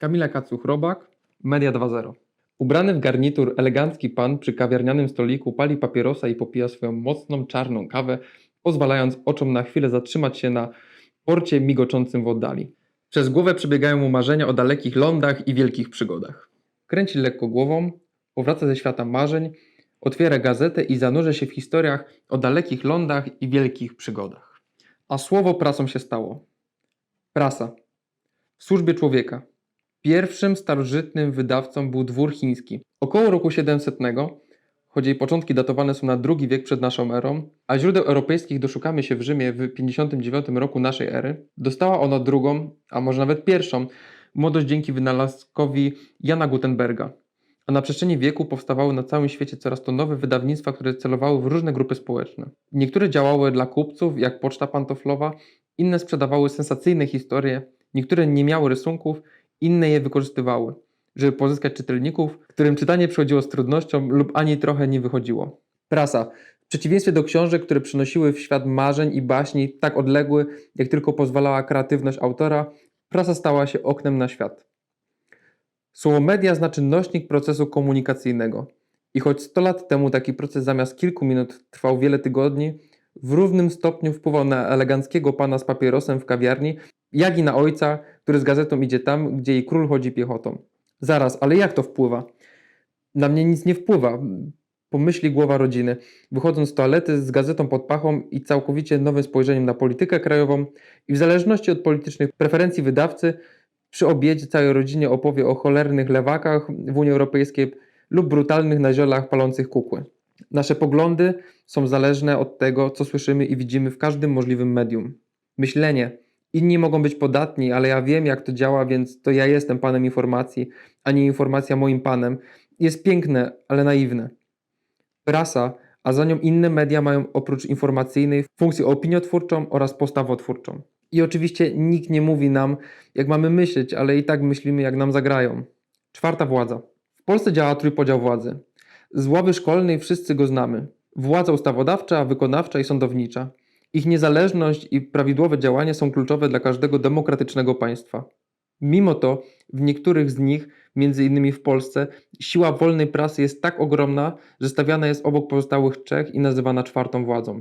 Kamila Kacuch-Robak, Media 2.0. Ubrany w garnitur elegancki pan przy kawiarnianym stoliku pali papierosa i popija swoją mocną czarną kawę, pozwalając oczom na chwilę zatrzymać się na porcie migoczącym w oddali. Przez głowę przebiegają mu marzenia o dalekich lądach i wielkich przygodach. Kręci lekko głową, powraca ze świata marzeń, otwiera gazetę i zanurza się w historiach o dalekich lądach i wielkich przygodach. A słowo prasą się stało. Prasa. W służbie człowieka. Pierwszym starożytnym wydawcą był dwór chiński. Około roku 700, choć jej początki datowane są na drugi wiek przed naszą erą, a źródeł europejskich doszukamy się w Rzymie w 59 roku naszej ery, dostała ona drugą, a może nawet pierwszą, młodość dzięki wynalazkowi Jana Gutenberga. A na przestrzeni wieku powstawały na całym świecie coraz to nowe wydawnictwa, które celowały w różne grupy społeczne. Niektóre działały dla kupców, jak Poczta Pantoflowa, inne sprzedawały sensacyjne historie, niektóre nie miały rysunków, inne je wykorzystywały, żeby pozyskać czytelników, którym czytanie przychodziło z trudnością lub ani trochę nie wychodziło. Prasa. W przeciwieństwie do książek, które przynosiły w świat marzeń i baśni tak odległy, jak tylko pozwalała kreatywność autora, prasa stała się oknem na świat. Słowo media znaczy nośnik procesu komunikacyjnego. I choć 100 lat temu taki proces zamiast kilku minut trwał wiele tygodni, w równym stopniu wpływał na eleganckiego pana z papierosem w kawiarni, jak i na ojca, który z gazetą idzie tam, gdzie jej król chodzi piechotą. Zaraz, ale jak to wpływa? Na mnie nic nie wpływa, pomyśli głowa rodziny, wychodząc z toalety z gazetą pod pachą i całkowicie nowym spojrzeniem na politykę krajową i w zależności od politycznych preferencji wydawcy, przy obiedzie całej rodzinie opowie o cholernych lewakach w Unii Europejskiej lub brutalnych naziolach palących kukły. Nasze poglądy są zależne od tego, co słyszymy i widzimy w każdym możliwym medium. Myślenie. Inni mogą być podatni, ale ja wiem, jak to działa, więc to ja jestem panem informacji, a nie informacja moim panem. Jest piękne, ale naiwne. Prasa, a za nią inne media mają oprócz informacyjnej funkcję opiniotwórczą oraz postawotwórczą. I oczywiście nikt nie mówi nam, jak mamy myśleć, ale i tak myślimy, jak nam zagrają. Czwarta władza. W Polsce działa trójpodział władzy. Z ławy szkolnej wszyscy go znamy. Władza ustawodawcza, wykonawcza i sądownicza. Ich niezależność i prawidłowe działanie są kluczowe dla każdego demokratycznego państwa. Mimo to w niektórych z nich, między innymi w Polsce, siła wolnej prasy jest tak ogromna, że stawiana jest obok pozostałych trzech i nazywana czwartą władzą.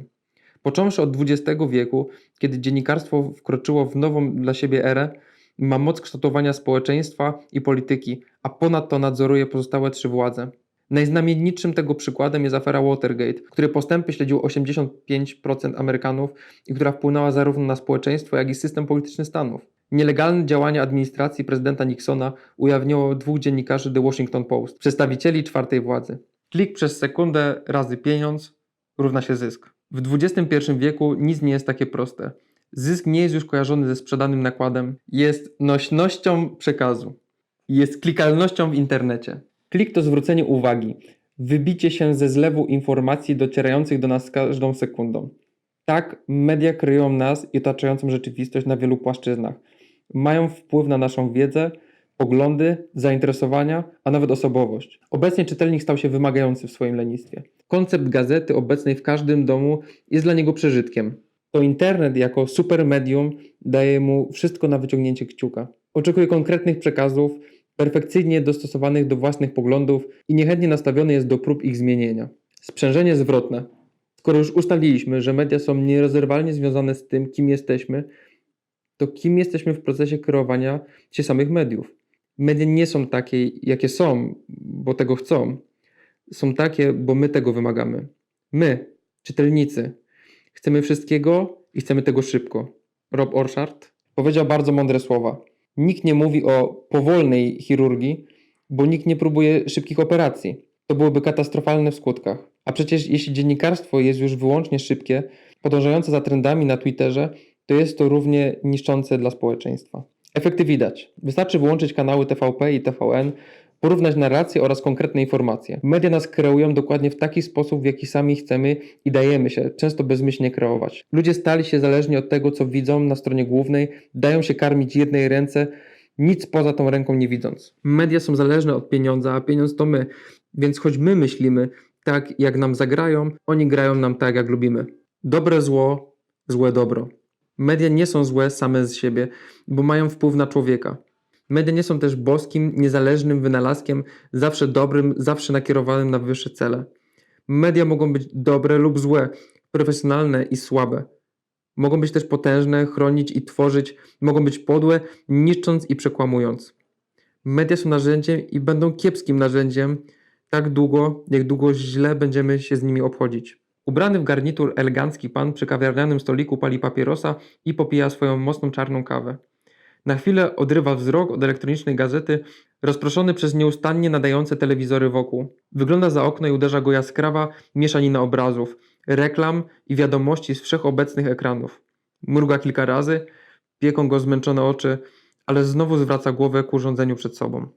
Począwszy od XX wieku, kiedy dziennikarstwo wkroczyło w nową dla siebie erę, ma moc kształtowania społeczeństwa i polityki, a ponadto nadzoruje pozostałe trzy władze. Najznamienitszym tego przykładem jest afera Watergate, której postępy śledziło 85% Amerykanów i która wpłynęła zarówno na społeczeństwo, jak i system polityczny Stanów. Nielegalne działania administracji prezydenta Nixona ujawniło dwóch dziennikarzy The Washington Post, przedstawicieli czwartej władzy. Klik przez sekundę razy pieniądz równa się zysk. W XXI wieku nic nie jest takie proste. Zysk nie jest już kojarzony ze sprzedanym nakładem, jest nośnością przekazu, jest klikalnością w internecie. Klik to zwrócenie uwagi, wybicie się ze zlewu informacji docierających do nas każdą sekundą. Tak, media kryją nas i otaczającą rzeczywistość na wielu płaszczyznach. Mają wpływ na naszą wiedzę, poglądy, zainteresowania, a nawet osobowość. Obecnie czytelnik stał się wymagający w swoim lenistwie. Koncept gazety obecnej w każdym domu jest dla niego przeżytkiem. To internet jako supermedium daje mu wszystko na wyciągnięcie kciuka. Oczekuje konkretnych przekazów, perfekcyjnie dostosowanych do własnych poglądów i niechętnie nastawiony jest do prób ich zmienienia. Sprzężenie zwrotne. Skoro już ustaliliśmy, że media są nierozerwalnie związane z tym, kim jesteśmy, to kim jesteśmy w procesie kreowania się samych mediów. Media nie są takie, jakie są, bo tego chcą. Są takie, bo my tego wymagamy. My, czytelnicy, chcemy wszystkiego i chcemy tego szybko. Rob Orchard powiedział bardzo mądre słowa. Nikt nie mówi o powolnej chirurgii, bo nikt nie próbuje szybkich operacji. To byłoby katastrofalne w skutkach. A przecież jeśli dziennikarstwo jest już wyłącznie szybkie, podążające za trendami na Twitterze, to jest to równie niszczące dla społeczeństwa. Efekty widać. Wystarczy wyłączyć kanały TVP i TVN, porównać narracje oraz konkretne informacje. Media nas kreują dokładnie w taki sposób, w jaki sami chcemy i dajemy się, często bezmyślnie kreować. Ludzie stali się zależni od tego, co widzą na stronie głównej, dają się karmić jednej ręce, nic poza tą ręką nie widząc. Media są zależne od pieniądza, a pieniądz to my. Więc choć my myślimy tak, jak nam zagrają, oni grają nam tak, jak lubimy. Dobre zło, złe dobro. Media nie są złe same z siebie, bo mają wpływ na człowieka. Media nie są też boskim, niezależnym wynalazkiem, zawsze dobrym, zawsze nakierowanym na wyższe cele. Media mogą być dobre lub złe, profesjonalne i słabe. Mogą być też potężne, chronić i tworzyć, mogą być podłe, niszcząc i przekłamując. Media są narzędziem i będą kiepskim narzędziem tak długo, jak długo źle będziemy się z nimi obchodzić. Ubrany w garnitur elegancki pan przy kawiarnianym stoliku pali papierosa i popija swoją mocną czarną kawę. Na chwilę odrywa wzrok od elektronicznej gazety, rozproszony przez nieustannie nadające telewizory wokół. Wygląda za okno i uderza go jaskrawa mieszanina obrazów, reklam i wiadomości z wszechobecnych ekranów. Mruga kilka razy, pieką go zmęczone oczy, ale znowu zwraca głowę ku urządzeniu przed sobą.